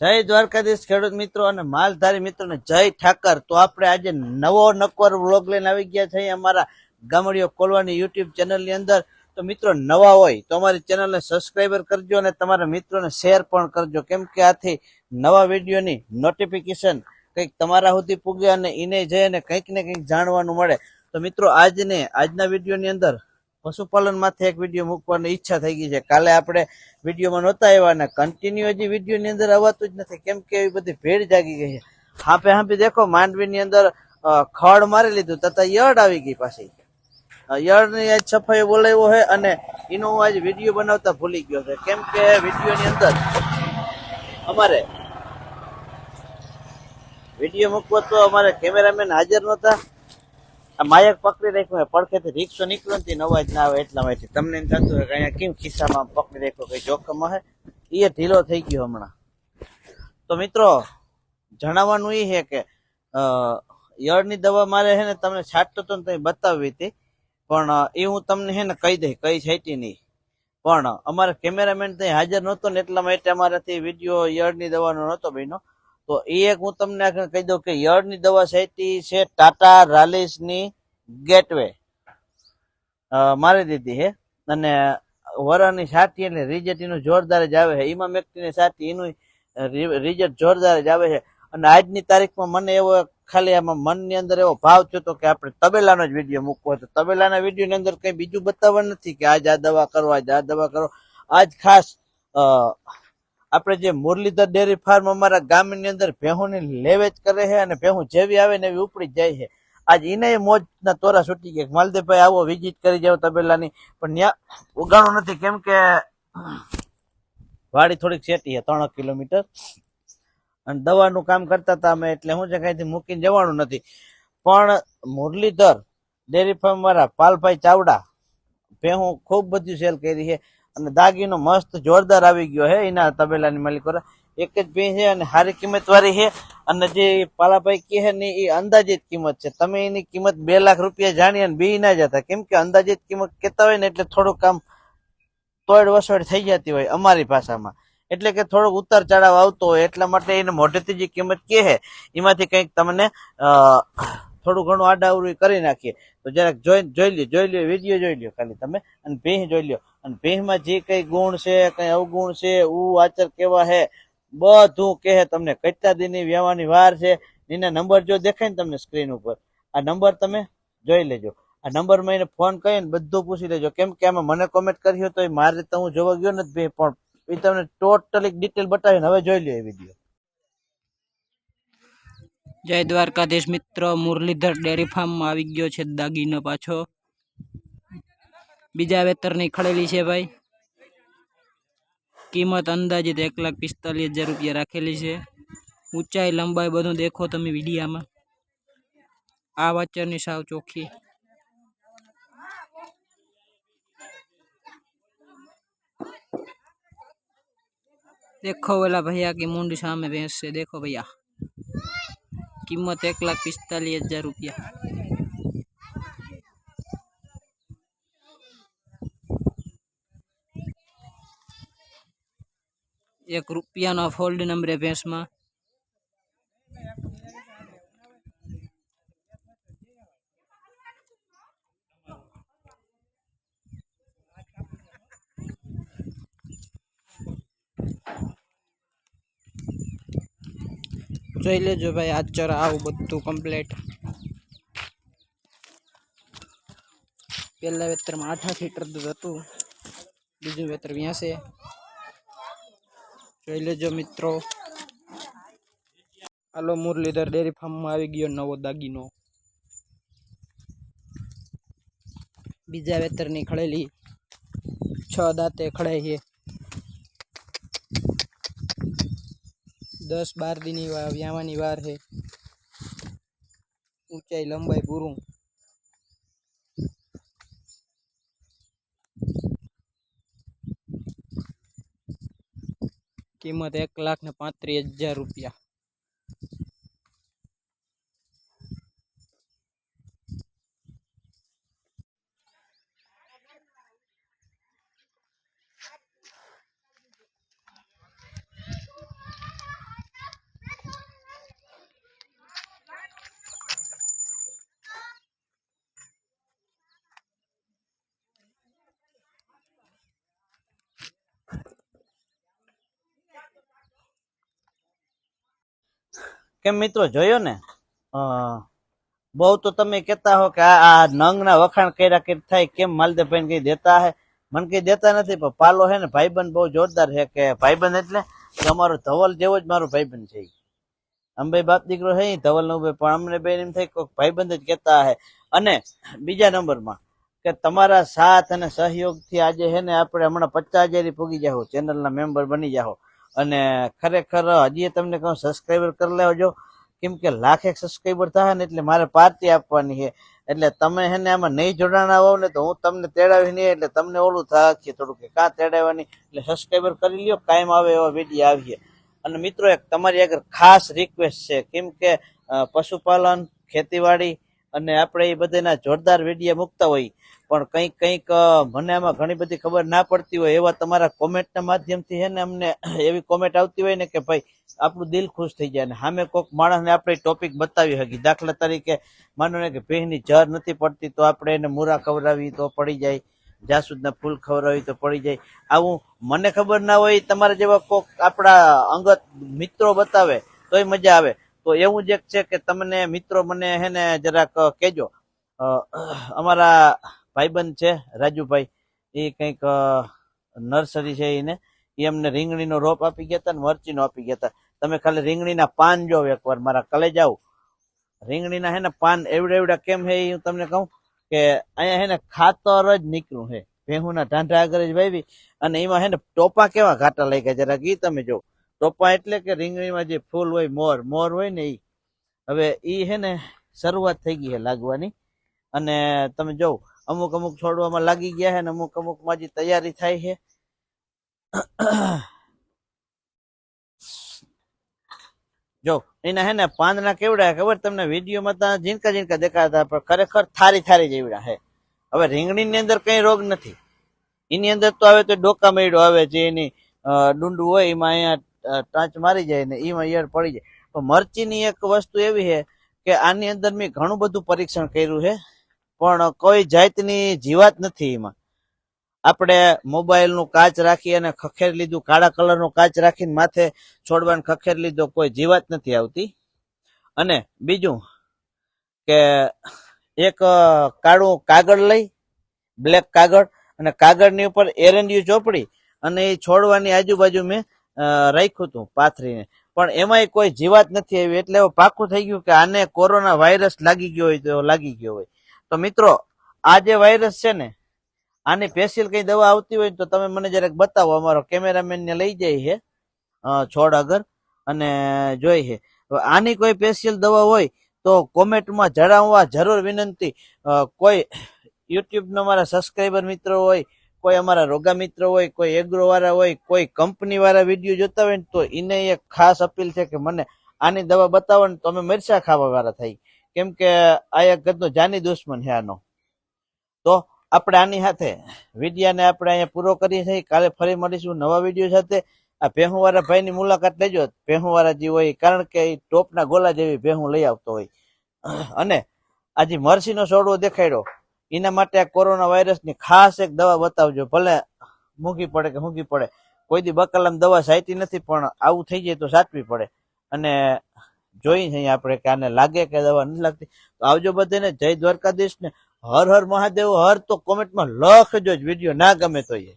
જય દ્વારકાધીશ ખેડૂત મિત્રો અને માલધારી મિત્રોને જય ઠાકર. તો આપણે આજે નવો નકવર વ્લોગ લઈને આવી ગયા છે અમારા ગામડીઓ કોલવાની યુટ્યુબ ચેનલની અંદર. તો મિત્રો નવા હોય તો અમારી ચેનલને સબસ્ક્રાઈબર કરજો અને તમારા મિત્રોને શેર પણ કરજો. કેમ કે આથી નવા વિડીયોની નોટિફિકેશન કંઈક તમારા સુધી પૂગે અને એને જઈ અને કંઈક ને કંઈક જાણવાનું મળે. તો મિત્રો આજને, આજના વિડીયોની અંદર પશુપાલનમાંથી એક વીડિયો મૂકવાની ઈચ્છા થઈ ગઈ છે. કાલે આપણે વિડીયોમાં નહોતા આવ્યા અને કન્ટિન્યુ હજી વિડીયોની અંદર આવતું જ નથી. કેમ કે એવી બધી ભીડ જાગી ગઈ છે. હાંપે હાંપી દેખો, માંડવીની અંદર ખડ મારી લીધું, તથા યડ આવી ગઈ પાછી. યળની આજ સફાઈ બોલાવ્યો છે અને એનો હું આજે વીડિયો બનાવતા ભૂલી ગયો છે. કેમ કે વિડીયોની અંદર અમારે વીડિયો મૂકવો તો અમારે કેમેરામેન હાજર નહોતા. આ માયક પકડી રાખ્યું હોય, પડખેથી રિક્ષો નીકળ્યો ને અવાજ ના આવે એટલા માટે. તમને એમ થતું હોય કે અહીંયા કેમ ખિસ્સામાં પકડી રાખ્યો, કઈ જોખમ હે? એ ઢીલો થઈ ગયો હમણાં. તો મિત્રો, જણાવવાનું એ છે કે યળની દવા મારે છે ને તમને છાંટતો તો ને બતાવી હતી, પણ એ હું તમને છે ને કહી દઈ કઈ છાંટી નહીં. પણ, અમારે કેમેરામેન ત્યાં હાજર નહોતો ને એટલા માટે અમારાથી વીડિયો યળની દવાનો નહોતો બન્યો. તો એ એક હું તમને કહી દઉં કે યળની દવા છાંટી છે ટાટા રાલિસની ગેટવે. મારી દીધી છે અને વરાની સાથી એટલે રિઝલ્ટ એનું જોરદાર જ આવે છે. એમાં વ્યક્તિની સાથી એનું રિઝલ્ટ જોરદાર જ આવે છે. અને આજની તારીખમાં મને એવો ખાલી આમાં મનની અંદર એવો ભાવ થયો હતો કે આપણે તબેલાનો જ વીડિયો મૂકવો હતો તબેલાના વિડીયોની અંદર કંઈ બીજું બતાવવાનું નથી કે આજ આ દવા કરો, આજ આ દવા કરો. આજ ખાસ આપણે જે મુરલીધર ડેરી ફાર્મ અમારા ગામની અંદર ભેહુંની લેવેચ કરે છે અને ભેહું જેવી આવે ને એવી ઉપડી જાય છે. આજ એને મોજના તોરા છૂટી ગયા માલદેવભાઈ આવો વિઝિટ કરી જાવ તબેલાની. પણ ત્યાં ઉગાણું નથી. કેમ કે વાડી થોડીક સેટી છે ત્રણ કિલોમીટર. અને દવાનું કામ કરતા હતા અમે એટલે હું છે કાંઈથી મૂકીને જવાનું નથી. પણ મુરલીધર ડેરી ફાર્મ વાળા પાલભાઈ ચાવડા ભેહું ખૂબ બધું સેલ કરી છે. અને દાગીનો મસ્ત જોરદાર આવી ગયો હે, એના તબેલાની માલિકો એક જ ભેં છે અને સારી કિંમત વાળી છે. અને જે પાલાભાઈ કહે છે ને, એ અંદાજિત કિંમત છે. તમે એની કિંમત બે લાખ રૂપિયા જાણી અને બી ના જતા. કેમ કે અંદાજિત કિંમત કહેતા હોય ને, એટલે થોડુંક આમ તોડ વસોડ થઈ જતી હોય અમારી ભાષામાં. એટલે કે થોડોક ઉતાર ચડાવ આવતો હોય, એટલા માટે એને મોઢેથી જે કિંમત કહે છે, એમાંથી કંઈક તમને થોડું ઘણું આડાવડું કરી નાખીએ. તો જરાક જોઈ જોઈ લ્યો જોઈ લ્યો, વીડિયો જોઈ લ્યો ખાલી તમે અને ભીહ જોઈ લ્યો. અને ભીહમાં જે કઈ ગુણ છે, કઈ અવગુણ છે ઉ આચર કેવા હે, બધું કહે તમને. કેટલા દિનની વ્યવહારની વાર છે, એના નંબર જો દેખાય ને તમને સ્ક્રીન ઉપર, આ નંબર તમે જોઈ લેજો. આ નંબરમાં એને ફોન કરીને બધું પૂછી લેજો. કેમ કે આમાં મને કોમેન્ટ કર્યો તો મારે તો હું જોવા ગયો નથી પણ એ તમને ટોટલી ડિટેલ બતાવીને હવે જોઈ લ્યો એ વીડિયો. જય દ્વારકાધીશ મિત્ર મુરલીધર ડેરી ફાર્મમાં આવી ગયો છે દાગીનો પાછો બીજા વેતરની ખડેલી છે ભાઈ કિંમત અંદાજિત એક લાખ પિસ્તાલીસ હજાર રૂપિયા રાખેલી છે ઊંચાઈ લંબાઈ બધું દેખો તમે વિડીયામાં આ વાચરની સાવ ચોખ્ખી देखो वाला भैया की मुंडी सामने भैंस से देखो भैया કિંમત એક લાખ પિસ્તાલીસ હજાર રૂપિયા. એક રૂપિયાનો ફોલ્ડ નંબરે ભેંસમાં. જોઈ લેજો ભાઈ આ ચરા આવું બધું કમ્પ્લેટ પહેલા વેતરમાં આઠ આઠ લીટર દૂધ હતું બીજું વેતર વ્યાસે જોઈ લેજો મિત્રો હાલો મુરલીધર ડેરી ફાર્મમાં આવી ગયો નવો દાગીનો બીજા વેતરની ખડેલી છ દાંતે ખડાઈ છે દસ બાર દીની વ્યાવાની વાર છે. ઊંચાઈ લંબાઈ પૂરું કિંમત એક લાખ ને પાંત્રીસ હજાર રૂપિયા. કેમ મિત્રો, જોયો ને? બહુ તો તમે કહેતા હો કે આ નંગના વખાણ કર્યા કે થાય, કેમ માલદેવભાઈ કઈ દેતા હે? મને કઈ દેતા નથી, પણ પાલો હે ને, ભાઈબંધ બહુ જોરદાર છે કે ભાઈબંધ એટલે અમારો ધવલ જેવો જ મારો ભાઈબંધ છે. અંબાઈ બાપ દીકરો હે ધવલ નો પણ અમને બેન એમ થાય કોઈ ભાઈબંધ જ કહેતા હે. અને બીજા નંબરમાં કે તમારા સાથ અને સહયોગથી આજે હે ને, આપણે હમણાં પચાસ હજારી પૂગી જાઓ ચેનલના મેમ્બર બની જાઓ અને ખરેખર હજી તમને કહું સબસ્ક્રાઈબર કરી લેવાજો કેમ કે લાખ એક સબસ્ક્રાઈબર થાય ને એટલે મારે પાર્ટી આપવાની છે. એટલે તમે હે ને આમાં નહીં જોડાણા આવો ને તો હું તમને તેડાવી નહીં, એટલે તમને ઓલું થાય છે થોડું કે કાં તેડાવવાની. એટલે સબસ્ક્રાઈબર કરી લ્યો કાયમ આવે એવા વીડિયો આવીએ. અને મિત્રો, એક તમારી આગળ ખાસ રિક્વેસ્ટ છે. કેમ કે પશુપાલન, ખેતીવાડી અને આપણે એ બધાના જોરદાર વીડિયો મૂકતા હોય પણ કંઈક કંઈક મને આમાં ઘણી બધી ખબર ના પડતી હોય એવા તમારા કોમેન્ટના માધ્યમથી છે ને અમને એવી કોમેન્ટ આવતી હોય ને કે ભાઈ, આપણું દિલ ખુશ થઈ જાય ને સામે કોઈક માણસને આપણે ટોપિક બતાવી શકીએ દાખલા તરીકે માનો ને કે ભેંસની જર નથી પડતી તો આપણે એને મૂરા ખવડાવી તો પડી જાય, જાસૂદના ફૂલ ખવડાવી તો પડી જાય. આવું મને ખબર ના હોય તમારા જેવા કોક આપણા અંગત મિત્રો બતાવે તોય મજા આવે. તો એવું જ એક છે કે તમને મિત્રો મને હે ને જરાક કહેજો અમારા ભાઈબંધ છે, રાજુભાઈ, એ કંઈક નર્સરી છે એને, એ અમને રીંગણીનો રોપ આપી ગયા હતા ને મરચીનો આપી ગયા હતા. તમે ખાલી રીંગણીના પાન જો એકવાર મારા કલે જાઓ રીંગણીના હે ને પાન એવડા એવડા કેમ હે એ હું તમને કહું કે અહીંયા હે ને ખાતર જ નીકળ્યું હે. ભેહુના ઢાંઢા આગળ જ વાવી અને એમાં હે ને ટોપા કેવા ઘાટા લઈ ગયા જરાક એ તમે જો ટોપા એટલે કે રીંગણીમાં જે ફૂલ હોય, મોર મોર હોય ને એ હવે એ હે ને શરૂઆત થઈ ગઈ છે લાગવાની. અને તમે જો અમુક અમુક છોડવામાં લાગી ગયા છે અને અમુક અમુકમાં હજી તૈયારી થાય છે. જો, એના હે ને પાંદડા કેવડા ખબર તમને? વિડીયોમાં તો ઝીણકા ઝીણકા દેખાતા પણ ખરેખર થારી થારી જેવડા છે. હવે રીંગણીની અંદર કઈ રોગ નથી. એની અંદર તો આવે તો ડોકા મેળો આવે જે એની ડુંડું હોય એમાં અહીંયા ટાંચ મારી જાય ને એમાં ઈયળ પડી જાય. પણ મરચીની એક વસ્તુ એવી છે કે આની અંદર મેં ઘણું બધું પરીક્ષણ કર્યું છે. પણ કોઈ જાતની જીવાત નથી એમાં. આપણે મોબાઈલનું કાચ રાખી અને ખખેર લીધું, કાળા કલરનું કાચ રાખીને માથે છોડવાનું ખખેર લીધો, કોઈ જીવાત નથી આવતી. અને બીજું કે એક કાળું કાગળ લઈ, બ્લેક કાગળ, અને કાગળની ઉપર એરંડિયું ચોપડી અને એ છોડવાની આજુબાજુ મેં રાખ્યું હતું પાથરીને. પણ એમાંય કોઈ જીવાત નથી આવી. એટલે એવું પાકું થઈ ગયું કે આને કોરોના વાયરસ લાગી ગયો હોય તો લાગી ગયો હોય. તો મિત્રો, આ જે વાયરસ છે ને, આની સ્પેશિયલ કઈ દવા આવતી હોય તો તમે મને જરાક બતાવો. અમારો કેમેરામેન ને લઈ જાય છે છોડ આગળ અને જોઈ છે. આની કોઈ સ્પેશિયલ દવા હોય તો કોમેન્ટમાં જણાવવા જરૂર વિનંતી. કોઈ યુટ્યુબનો મારા સબસ્ક્રાઈબર મિત્રો હોય, કોઈ અમારા રોગા મિત્રો હોય, કોઈ એગ્રોવાળા હોય, કોઈ કંપનીવાળા વીડિયો જોતા હોય ને તો એને એક ખાસ અપીલ છે કે મને આની દવા બતાવો ને તો અમે મરચા ખાવાવાળા થઈ કેમ કે આ એક જાની દુશ્મન છે આનો. તો આપણે આની સાથે વિડીયાને આપણે અહીંયા પૂરો કરીએ છીએ કાલે ફરી મળીશું નવા વીડિયો સાથે. આ ભેહું વાળા ભાઈની મુલાકાત લેજો. ભેહું વાળા જે હોય, કારણ કે એ ટોપના ગોલા જેવી ભેહું લઈ આવતો હોય. અને આજે મરસીનો સોડવો દેખાડ્યો એના માટે આ કોરોના વાયરસની ખાસ એક દવા બતાવજો. ભલે મૂકી પડે કે મૂકી પડે. કોઈ દી બકાલામ દવા સાચી નથી, પણ આવું થઈ જાય તો સાચવી પડે. અને જોઈ છે આપણે કે આને લાગે કે દવા નથી લાગતી. તો આવજો બધાને, જય દ્વારકાધીશ ને હર હર મહાદેવ, હર તો કોમેન્ટમાં લખજો જ, વીડિયો ના ગમે તો એ